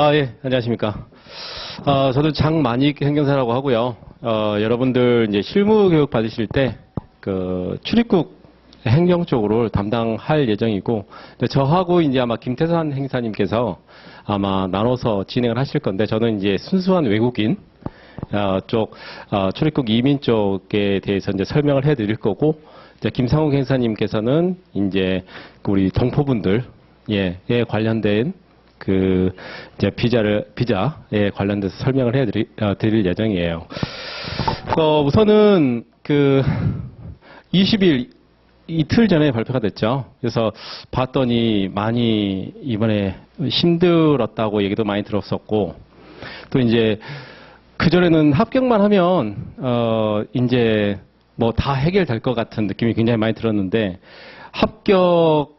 아, 예, 안녕하십니까. 어, 저는 장만익 행정사라고 하고요. 어, 여러분들 이제 실무 교육 받으실 때, 그, 출입국 행정 쪽으로 담당할 예정이고, 저하고 이제 아마 김태산 행사님께서 아마 나눠서 진행을 하실 건데, 저는 이제 순수한 외국인, 어, 쪽, 어, 출입국 이민 쪽에 대해서 이제 설명을 해 드릴 거고, 이제 김상욱 행사님께서는 이제 그 우리 동포분들, 예, 에 관련된 그 이제 비자를 비자에 관련돼서 설명을 해 드릴, 어, 드릴 예정이에요. 어, 우선은 그 20일 이틀 전에 발표가 됐죠. 그래서 봤더니 많이 이번에 힘들었다고 얘기도 많이 들었었고 또 이제 그 전에는 합격만 하면 어 이제 뭐 다 해결될 것 같은 느낌이 굉장히 많이 들었는데 합격자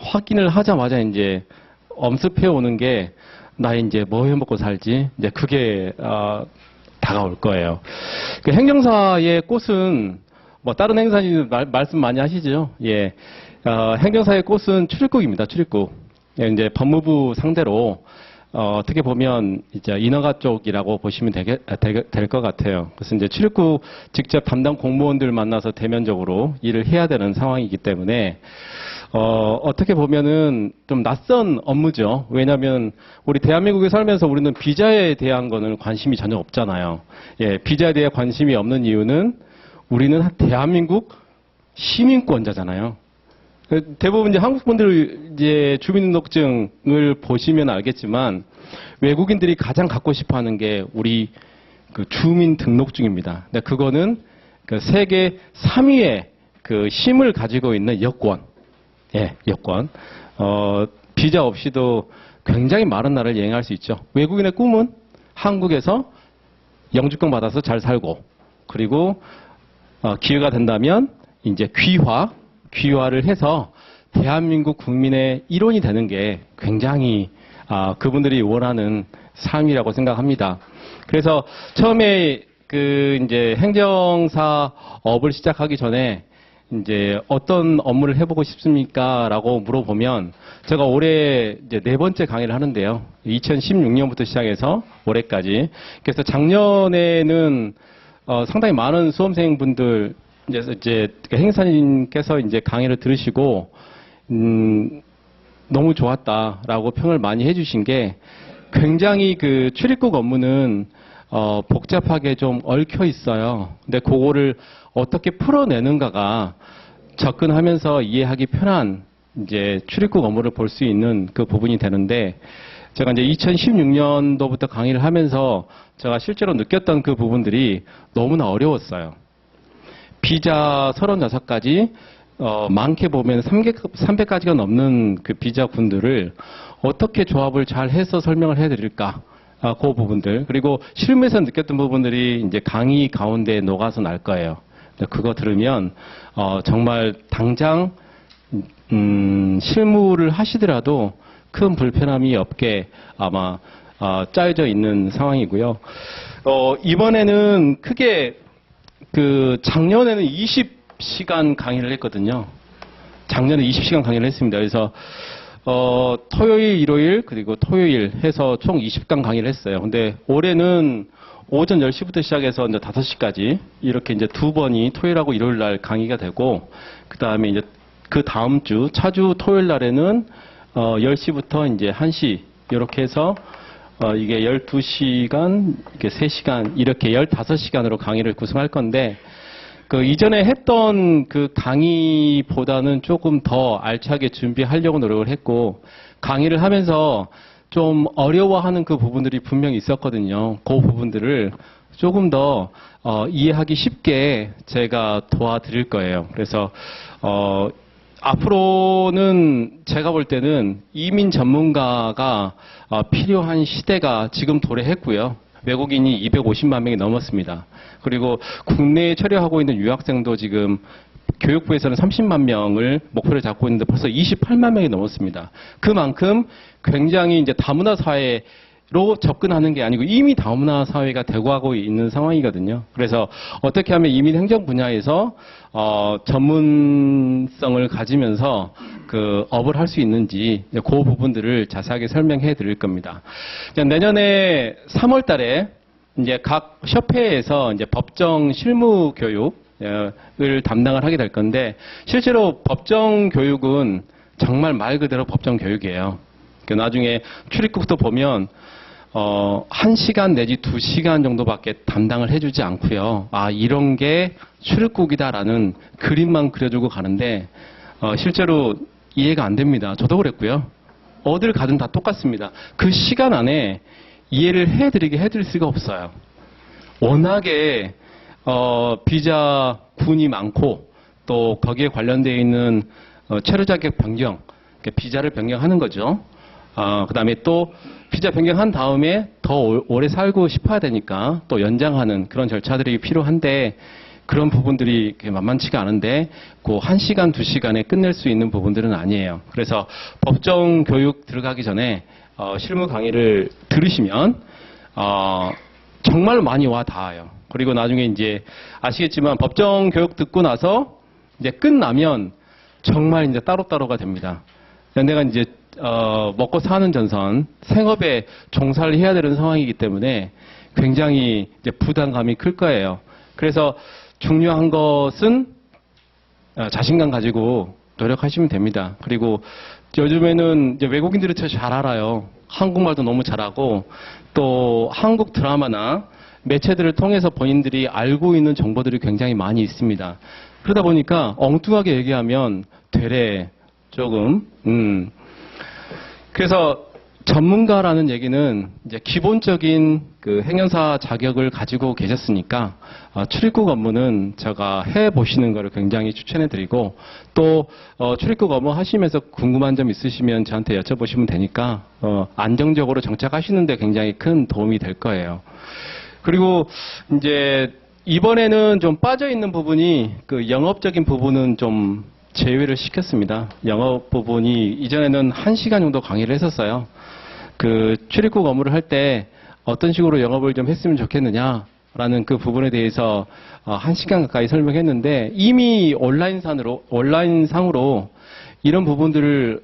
확인을 하자마자 이제 엄습해 오는 게 나 이제 뭐 해 먹고 살지 이제 그게 어, 다가올 거예요. 그 행정사의 꽃은 뭐 다른 행사님 말, 말씀 많이 하시죠. 예, 어, 행정사의 꽃은 출입국입니다. 출입국. 예, 이제 법무부 상대로 어, 어떻게 보면 이제 인허가 쪽이라고 보시면 될 것 같아요. 그래서 이제 출입국 직접 담당 공무원들 만나서 대면적으로 일을 해야 되는 상황이기 때문에 어, 어떻게 보면은 좀 낯선 업무죠. 왜냐하면 우리 대한민국에 살면서 우리는 비자에 대한 거는 관심이 전혀 없잖아요. 예, 비자에 대해 관심이 없는 이유는 우리는 대한민국 시민권자잖아요. 그 대부분 이제 한국 분들 이제 주민등록증을 보시면 알겠지만 외국인들이 가장 갖고 싶어 하는 게 우리 그 주민등록증입니다. 근데 그거는 그 세계 3위의 그 힘을 가지고 있는 여권. 예, 여권. 어, 비자 없이도 굉장히 많은 나라를 여행할 수 있죠. 외국인의 꿈은 한국에서 영주권 받아서 잘 살고, 그리고 어, 기회가 된다면 이제 귀화, 귀화를 해서 대한민국 국민의 일원이 되는 게 굉장히 아, 그분들이 원하는 삶이라고 생각합니다. 그래서 처음에 그 이제 행정사 업을 시작하기 전에 이제 어떤 업무를 해보고 싶습니까? 라고 물어보면 제가 올해 이제 네 번째 강의를 하는데요. 2016년부터 시작해서 올해까지. 그래서 작년에는 어, 상당히 많은 수험생분들 이제, 이제 행사님께서 이제 강의를 들으시고 음, 너무 좋았다라고 평을 많이 해주신 게 굉장히 그 출입국 업무는 어, 복잡하게 좀 얽혀 있어요. 근데 그거를 어떻게 풀어내는가가 접근하면서 이해하기 편한 이제 출입국 업무를 볼 수 있는 그 부분이 되는데 제가 이제 2016년도부터 강의를 하면서 제가 실제로 느꼈던 그 부분들이 너무나 어려웠어요. 비자 36가지, 어, 많게 보면 300 가지가 넘는 그 비자 군들을 어떻게 조합을 잘 해서 설명을 해드릴까. 아, 그 부분들. 그리고 실무에서 느꼈던 부분들이 이제 강의 가운데 녹아서 날 거예요. 그거 들으면, 어, 정말 당장, 음, 실무를 하시더라도 큰 불편함이 없게 아마, 어, 짜여져 있는 상황이고요. 어, 이번에는 크게 그 작년에는 20시간 강의를 했거든요. 작년에 20시간 강의를 했습니다. 그래서 어, 토요일, 일요일, 그리고 토요일 해서 총 20강 강의를 했어요. 근데 올해는 오전 10시부터 시작해서 이제 5시까지 이렇게 이제 두 번이 토요일하고 일요일 날 강의가 되고, 그 다음에 이제 그 다음 주, 차주 토요일 날에는 어, 10시부터 이제 1시, 이렇게 해서 어, 이게 12시간, 이게 3시간, 이렇게 15시간으로 강의를 구성할 건데, 그 이전에 했던 그 강의보다는 조금 더 알차게 준비하려고 노력을 했고, 강의를 하면서 좀 어려워하는 그 부분들이 분명히 있었거든요. 그 부분들을 조금 더 어, 이해하기 쉽게 제가 도와드릴 거예요. 그래서 어, 앞으로는 제가 볼 때는 이민 전문가가 어, 필요한 시대가 지금 도래했고요. 외국인이 250만 명이 넘었습니다. 그리고 국내에 처리하고 있는 유학생도 지금 교육부에서는 30만 명을 목표를 잡고 있는데 벌써 28만 명이 넘었습니다. 그만큼 굉장히 이제 다문화 사회 로 접근하는 게 아니고 이미 다문화 사회가 되고하고 있는 상황이거든요. 그래서 어떻게 하면 이민 행정 분야에서 어, 전문성을 가지면서 그 업을 할 수 있는지 그 부분들을 자세하게 설명해 드릴 겁니다. 내년에 3월 달에 이제 각 협회에서 이제 법정 실무 교육 을 담당을 하게 될 건데 실제로 법정 교육은 정말 말 그대로 법정 교육이에요. 그 나중에 출입국도 보면 어, 1시간 내지 2시간 정도밖에 담당을 해주지 않고요. 아, 이런 게 출입국이다라는 그림만 그려주고 가는데, 어, 실제로 이해가 안 됩니다. 저도 그랬고요. 어딜 가든 다 똑같습니다. 그 시간 안에 이해를 해드리게 해드릴 수가 없어요. 워낙에, 어, 비자 군이 많고, 또 거기에 관련되어 있는 어, 체류 자격 변경, 비자를 변경하는 거죠. 어, 그 다음에 또 비자 변경한 다음에 더 오- 오래 살고 싶어야 되니까 또 연장하는 그런 절차들이 필요한데 그런 부분들이 만만치가 않은데 그 1시간, 2시간에 끝낼 수 있는 부분들은 아니에요. 그래서 법정 교육 들어가기 전에 어, 실무 강의를 들으시면 어, 정말 많이 와 닿아요. 그리고 나중에 이제 아시겠지만 법정 교육 듣고 나서 이제 끝나면 정말 이제 따로따로가 됩니다. 내가 이제 어, 먹고 사는 전선 생업에 종사를 해야 되는 상황이기 때문에 굉장히 이제 부담감이 클 거예요. 그래서 중요한 것은 어, 자신감 가지고 노력하시면 됩니다. 그리고 요즘에는 더잘 알아요. 한국말도 너무 잘하고 또 한국 드라마나 매체들을 통해서 본인들이 알고 있는 정보들이 굉장히 많이 있습니다. 그러다 보니까 엉뚱하게 얘기하면 되레 조금 음 그래서 전문가라는 얘기는 이제 기본적인 그 행정사 자격을 가지고 계셨으니까 어, 출입국 업무는 제가 해 보시는 것을 굉장히 추천해 드리고 또 어, 출입국 업무 하시면서 궁금한 점 있으시면 저한테 여쭤보시면 되니까 어, 안정적으로 정착하시는데 굉장히 큰 도움이 될 거예요. 그리고 이제 이번에는 좀 빠져 있는 부분이 그 영업적인 부분은 좀 제외를 시켰습니다. 영업 부분이 이전에는 1시간 정도 강의를 했었어요. 그 출입국 업무를 할 때 어떤 식으로 영업을 좀 했으면 좋겠느냐라는 그 부분에 대해서 어, 1시간 가까이 설명했는데 이미 온라인상으로 온라인상으로 이런 부분들을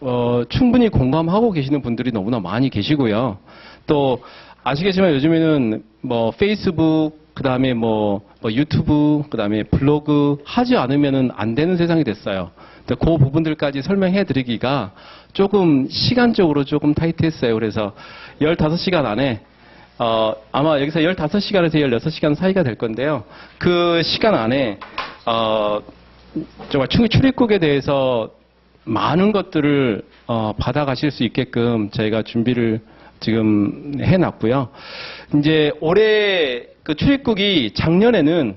어, 충분히 공감하고 계시는 분들이 너무나 많이 계시고요. 또 아시겠지만 요즘에는 뭐 페이스북 그 다음에 뭐, 뭐 유튜브 그 다음에 블로그 하지 않으면은 안 되는 세상이 됐어요. 그 부분들까지 설명해 드리기가 조금 시간적으로 조금 타이트했어요. 그래서 15시간 안에 어, 아마 여기서 15시간에서 16시간 사이가 될 건데요. 그 시간 안에 어, 정말 충- 출입국에 대해서 많은 것들을 어, 받아가실 수 있게끔 저희가 준비를 지금 해놨고요. 이제 올해 그 출입국이 작년에는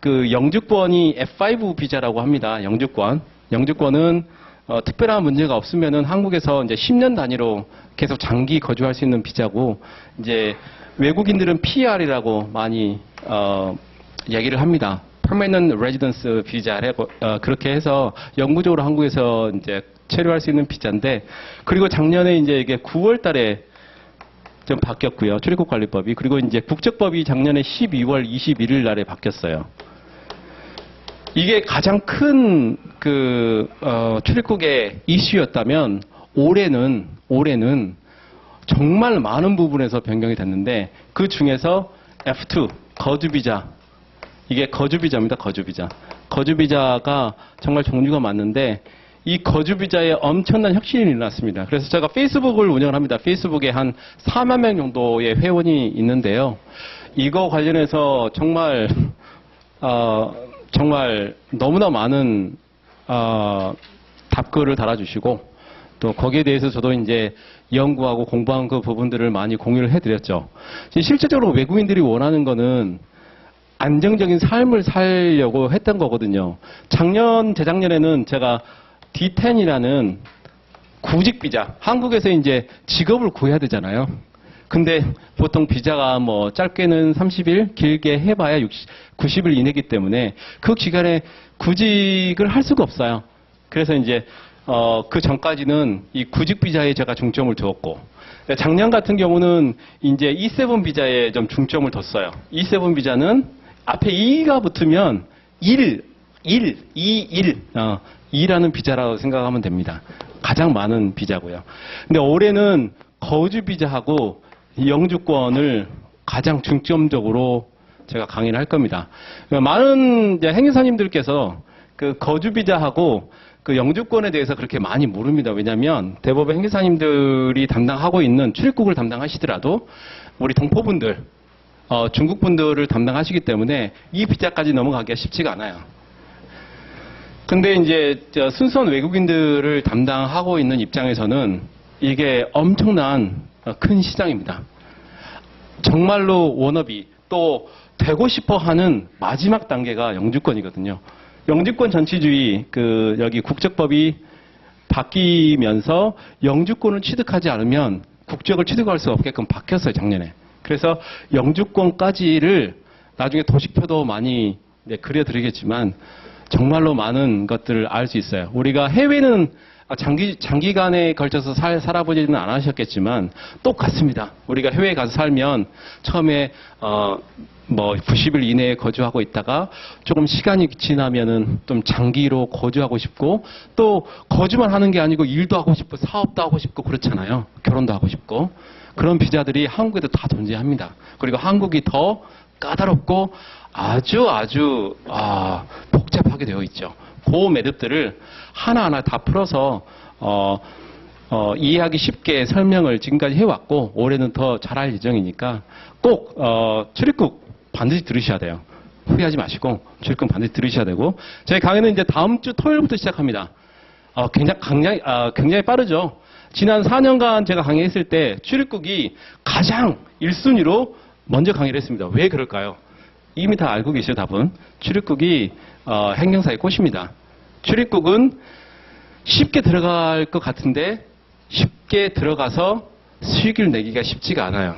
그 영주권이 F5 비자라고 합니다. 영주권. 영주권은 어, 특별한 문제가 없으면은 한국에서 이제 10년 단위로 계속 장기 거주할 수 있는 비자고 이제 외국인들은 PR이라고 많이 어, 얘기를 합니다. Permanent Residence 비자라고 어, 그렇게 해서 영구적으로 한국에서 이제 체류할 수 있는 비자인데 그리고 작년에 이제 이게 9월달에 좀 바뀌었고요. 출입국 관리법이 그리고 이제 국적법이 작년에 12월 21일 날에 바뀌었어요. 이게 가장 큰그 출입국의 이슈였다면 올해는 올해는 정말 많은 부분에서 변경이 됐는데 그 중에서 F2 거주 비자 이게 거주 비자입니다. 거주 비자. 거주 비자가 정말 종류가 많은데 이 거주 비자에 엄청난 혁신이 일어났습니다. 그래서 제가 페이스북을 운영을 합니다. 페이스북에 한 4만 명 정도의 회원이 있는데요. 이거 관련해서 정말 어, 정말 너무나 많은 어, 답글을 달아주시고 또 거기에 대해서 저도 이제 연구하고 공부한 그 부분들을 많이 공유를 해드렸죠. 실제적으로 외국인들이 원하는 거는 안정적인 삶을 살려고 했던 거거든요. 작년, 재작년에는 제가 D10이라는 구직 비자, 한국에서 이제 직업을 구해야 되잖아요. 근데 보통 비자가 뭐 짧게는 30일, 길게 해봐야 60, 90일 이내기 때문에 그 기간에 구직을 할 수가 없어요. 그래서 이제 어, 그 전까지는 이 구직 비자에 제가 중점을 두었고 네, 작년 같은 경우는 이제 E7 비자에 좀 중점을 뒀어요. E7 비자는 앞에 2가 붙으면 1, 1, 2, 1, 어, 2라는 비자라고 생각하면 됩니다. 가장 많은 비자고요. 근데 올해는 거주 비자하고 영주권을 가장 중점적으로 제가 강의를 할 겁니다. 많은 이제 행사님들께서 그 거주 비자하고 그 영주권에 대해서 그렇게 많이 모릅니다. 왜냐하면 대법원 행사님들이 담당하고 있는 출입국을 담당하시더라도 우리 동포분들, 어, 중국 분들을 담당하시기 때문에 이 비자까지 넘어가기가 쉽지가 않아요. 근데 이제 저 순수한 외국인들을 담당하고 있는 입장에서는 이게 엄청난 어, 큰 시장입니다. 정말로 워너비 또 되고 싶어 하는 마지막 단계가 영주권이거든요. 영주권 전치주의 그 여기 국적법이 바뀌면서 영주권을 취득하지 않으면 국적을 취득할 수 없게끔 바뀌었어요 작년에. 그래서 영주권까지를 나중에 도식표도 많이 네, 그려드리겠지만 정말로 많은 것들을 알 수 있어요. 우리가 해외는 장기, 장기간에 걸쳐서 살, 살아보지는 않으셨겠지만 똑같습니다. 우리가 해외에 가서 살면 처음에, 어, 뭐 90일 이내에 거주하고 있다가 조금 시간이 지나면은 좀 장기로 거주하고 싶고 또 거주만 하는 게 아니고 일도 하고 싶고 사업도 하고 싶고 그렇잖아요. 결혼도 하고 싶고 그런 비자들이 한국에도 다 존재합니다. 그리고 한국이 더 까다롭고 아주 아주 아, 하게 되어 있죠. 그 매듭들을 하나하나 다 풀어서 어, 어, 이해하기 쉽게 설명을 지금까지 해왔고 올해는 더 잘할 예정이니까 꼭 어, 출입국 반드시 들으셔야 돼요. 후회하지 마시고 출입국 반드시 들으셔야 되고 저희 강의는 이제 다음 주 토요일부터 시작합니다. 어, 굉장히, 굉장히, 아, 굉장히 빠르죠. 지난 4년간 제가 강의했을 때 출입국이 가장 1순위로 먼저 강의를 했습니다. 왜 그럴까요? 이미 다 알고 계시죠, 답은. 출입국이 어, 행정사의 꽃입니다. 출입국은 쉽게 들어갈 것 같은데 쉽게 들어가서 수익을 내기가 쉽지가 않아요.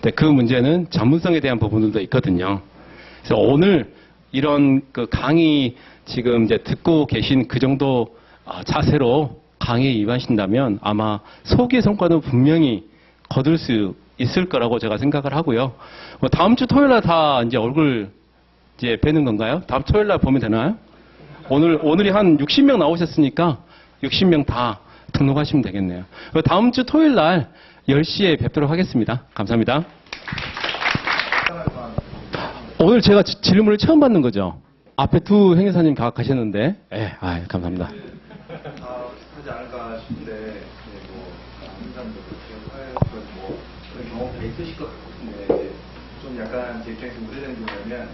근데 그 문제는 전문성에 대한 부분들도 있거든요. 그래서 오늘 이런 그 강의 지금 이제 듣고 계신 그 정도 어, 자세로 강의에 임하신다면 아마 소기의 성과는 분명히 거둘 수 있을 거라고 제가 생각을 하고요. 뭐 다음 주 토요일 날 다 이제 얼굴 이제 뵈는 건가요? 다음 토요일 날 보면 되나요? 오늘, 오늘이 한 60명 나오셨으니까 60명 다 등록하시면 되겠네요. 다음 주 토요일 날 10시에 뵙도록 하겠습니다. 감사합니다. 오늘 제가 지- 질문을 처음 받는 거죠? 앞에 두 행사님 가 가셨는데, 예, 아, 감사합니다. 다 비슷하지 않을까 싶은데 네, 뭐 아는 사람도 그런 뭐 그런 경험도 있으실 것 같은데 좀 약간 제 입장에서 우려되는 게 뭐냐면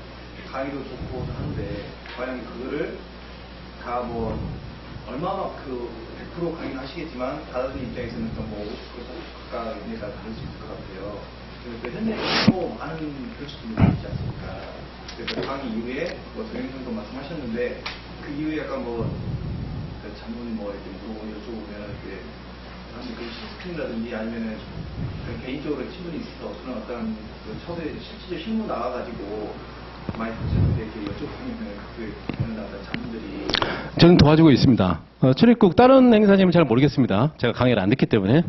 강의도 좋고 하는데 과연 그거를 다 뭐 얼마나 그100% 강의를 하시겠지만 다른 입장에서는 또뭐 50% 30% 가까이 의미가 다를 수 있을 것 같아요. 그래서 그 현장에서 많은 교수님들이 있지 않습니까? 그래서 강의 이후에 뭐 동영상도 말씀하셨는데 그 이후에 약간 뭐그 장문 뭐 이렇게 물어보고 여쭤보면 이렇게 사실 그 시스템이라든지 아니면은 그 개인적으로 친분이 있어서 그런 어떤 그 처대 실질적 실무 나와가지고 그 저는 도와주고 있습니다. 어, 출입국 다른 행사님은 잘 모르겠습니다. 제가 강의를 안 듣기 때문에.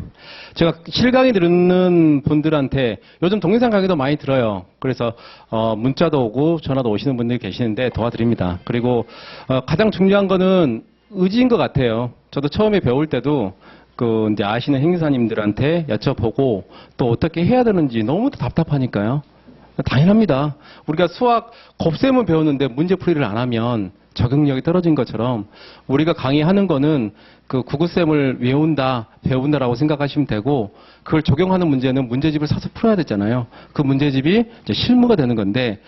제가 실강의 듣는 분들한테 요즘 동영상 강의도 많이 들어요. 그래서 어, 문자도 오고 전화도 오시는 분들이 계시는데 도와드립니다. 그리고 어, 가장 중요한 거는 의지인 것 같아요. 저도 처음에 배울 때도 그 이제 아시는 행사님들한테 여쭤보고 또 어떻게 해야 되는지 너무 답답하니까요. 당연합니다. 우리가 수학 곱셈을 배웠는데 문제풀이를 안 하면 적응력이 떨어진 것처럼 우리가 강의하는 거는 그 구구셈을 외운다, 배운다라고 생각하시면 되고 그걸 적용하는 문제는 문제집을 사서 풀어야 되잖아요. 그 문제집이 실무가 되는 건데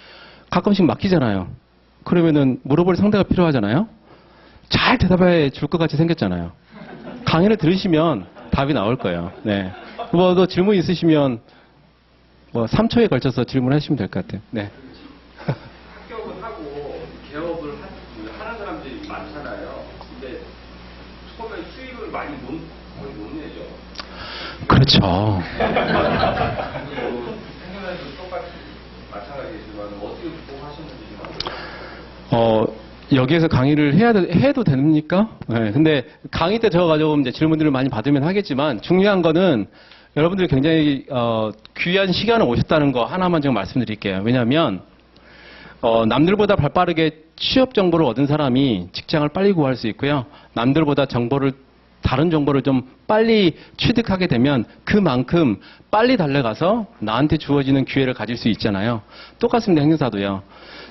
가끔씩 막히잖아요. 그러면은 물어볼 상대가 필요하잖아요. 잘 대답해 줄 것 같이 생겼잖아요. 강의를 들으시면 답이 나올 거예요. 네. 뭐또 질문 있으시면 뭐 3초에 걸쳐서 질문하시면 될 것 같아요. 네. 합격을 하고 개업을 하, 그 하는 사람들이 많잖아요. 근데 처음에 수익을 많이 못, 거의 못 내죠. 그렇죠. 생각해도 똑같이 마찬가지지만 어떻게 극복하셨는지 어, 여기에서 강의를 해야 돼- 해도 됩니까? 네, 근데 강의 때 저가 좀 이제 질문들을 많이 받으면 하겠지만 중요한 거는 여러분들이 굉장히 어, 귀한 시간을 오셨다는 거 하나만 좀 말씀드릴게요. 왜냐하면 어, 남들보다 발빠르게 취업 정보를 얻은 사람이 직장을 빨리 구할 수 있고요. 남들보다 정보를 다른 정보를 좀 빨리 취득하게 되면 그만큼 빨리 달려가서 나한테 주어지는 기회를 가질 수 있잖아요. 똑같습니다. 행사도요.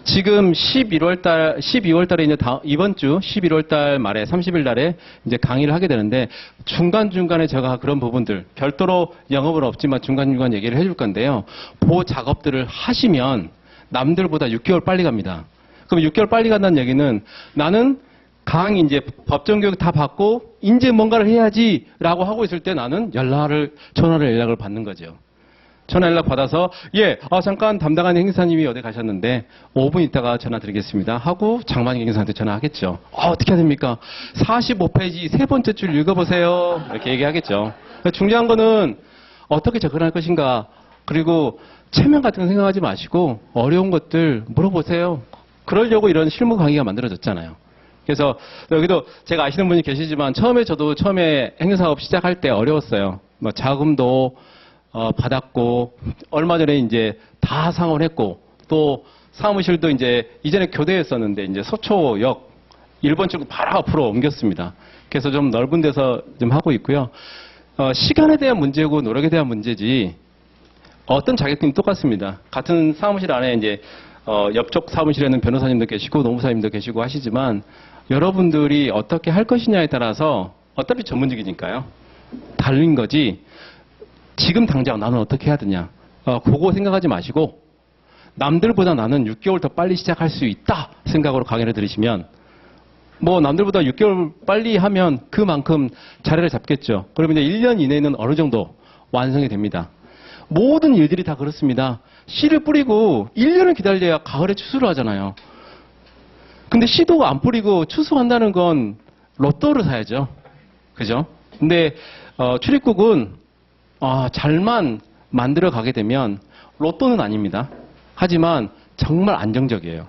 지금 11월 달, 12월 달에 이제 다- 이번 주 11월 달 말에 30일 날에 이제 강의를 하게 되는데 중간중간에 제가 그런 부분들 별도로 영업은 없지만 중간중간 얘기를 해줄 건데요. 그 작업들을 하시면 남들보다 6개월 빨리 갑니다. 그럼 6개월 빨리 간다는 얘기는 나는 강의 이제 법정 교육 다 받고 이제 뭔가를 해야지라고 하고 있을 때 나는 연락을 전화를 연락을 받는 거죠. 전화 연락 받아서 예, 아, 잠깐 담당하는 행사님이 어디 가셨는데 5분 있다가 전화 드리겠습니다 하고 장만희 행사한테 전화하겠죠. 아, 어떻게 해야 됩니까? 45페이지 세 번째 줄 읽어보세요. 이렇게 얘기하겠죠. 중요한 거는 어떻게 접근할 것인가 그리고 체면 같은 거 생각하지 마시고 어려운 것들 물어보세요. 그러려고 이런 실무 강의가 만들어졌잖아요. 그래서 여기도 제가 아시는 분이 계시지만 처음에 저도 처음에 행사업 시작할 때 어려웠어요. 뭐 자금도 어, 받았고 얼마 전에 이제 다 상원했고 또 사무실도 이제 이전에 교대했었는데 이제 서초역 1번 출구 바로 앞으로 옮겼습니다. 그래서 좀 넓은 데서 좀 하고 있고요. 어, 시간에 대한 문제고 노력에 대한 문제지 어떤 자격증이 똑같습니다. 같은 사무실 안에 이제 어, 옆쪽 사무실에는 변호사님도 계시고 노무사님도 계시고 하시지만 여러분들이 어떻게 할 것이냐에 따라서 어차피 전문직이니까요. 다른 거지. 지금 당장 나는 어떻게 해야 되냐. 어, 그거 생각하지 마시고 남들보다 나는 6개월 더 빨리 시작할 수 있다 생각으로 강의를 들으시면 뭐 남들보다 6개월 빨리 하면 그만큼 자리를 잡겠죠. 그러면 이제 1년 이내에는 어느 정도 완성이 됩니다. 모든 일들이 다 그렇습니다. 씨를 뿌리고 1년을 기다려야 가을에 추수를 하잖아요. 근데 씨도 안 뿌리고 추수한다는 건 로또를 사야죠. 그죠? 근데 어, 출입국은 아, 잘만 만들어 가게 되면 로또는 아닙니다. 하지만 정말 안정적이에요.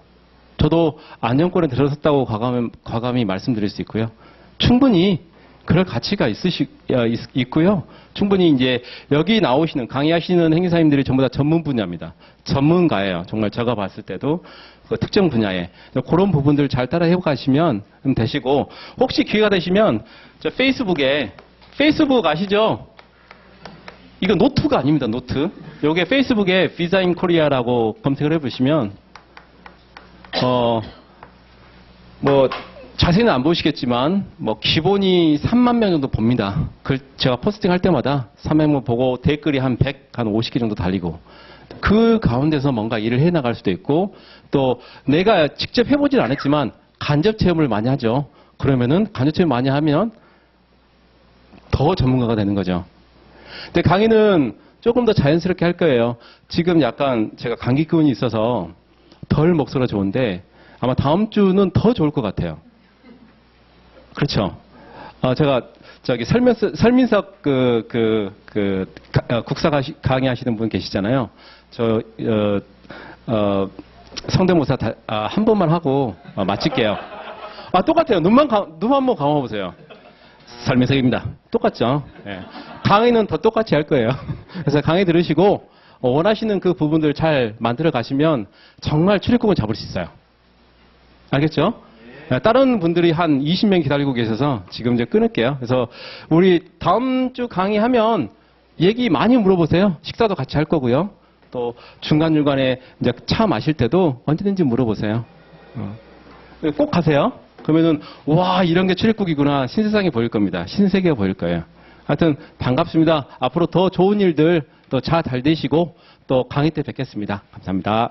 저도 안정권에 들어섰다고 과감히, 과감히 말씀드릴 수 있고요. 충분히 그럴 가치가 있으시, 어, 있, 있고요. 충분히 이제 여기 나오시는, 강의하시는 행사님들이 전부 다 전문 분야입니다. 전문가예요. 정말 제가 봤을 때도 그 특정 분야에. 그런 부분들 잘 따라 해 가시면 되시고, 혹시 기회가 되시면 저 페이스북에, 페이스북 아시죠? 이거 노트가 아닙니다, 노트. 요게 페이스북에 비자인 코리아라고 검색을 해보시면, 어, 뭐, 자세히는 안 보시겠지만, 뭐, 기본이 3만 명 정도 봅니다. 그, 제가 포스팅 할 때마다 300명 보고 댓글이 한 100, 한 50개 정도 달리고, 그 가운데서 뭔가 일을 해 나갈 수도 있고, 또, 내가 직접 해보진 않았지만, 간접 체험을 많이 하죠. 그러면은, 간접 체험 많이 하면, 더 전문가가 되는 거죠. 근데 강의는 조금 더 자연스럽게 할 거예요. 지금 약간 제가 감기 기운이 있어서 덜 목소리가 좋은데 아마 다음 주는 더 좋을 것 같아요. 그렇죠. 어, 제가 저기 설민석, 설민석 그, 그, 그, 가- 어, 국사 강의하시는 분 계시잖아요. 저, 어, 어, 성대모사 다- 아, 한 번만 하고 어, 마칠게요. 아, 똑같아요. 눈만, 감- 눈 한번 감아보세요. 설민석입니다. 똑같죠? 예. 강의는 더 똑같이 할 거예요. 그래서 강의 들으시고 어, 원하시는 그 부분들 잘 만들어 가시면 정말 출입국은 잡을 수 있어요. 알겠죠? 예, 다른 분들이 한 20명 기다리고 계셔서 지금 이제 끊을게요. 그래서 우리 다음 주 강의하면 얘기 많이 물어보세요. 식사도 같이 할 거고요. 또 중간중간에 이제 차 마실 때도 언제든지 물어보세요. 어. 꼭 가세요. 그러면은 와 이런 게 출입국이구나 신세상이 보일 겁니다. 신세계가 보일 거예요. 하여튼 반갑습니다. 앞으로 더 좋은 일들 또차잘 되시고 또 강의 때 뵙겠습니다. 감사합니다.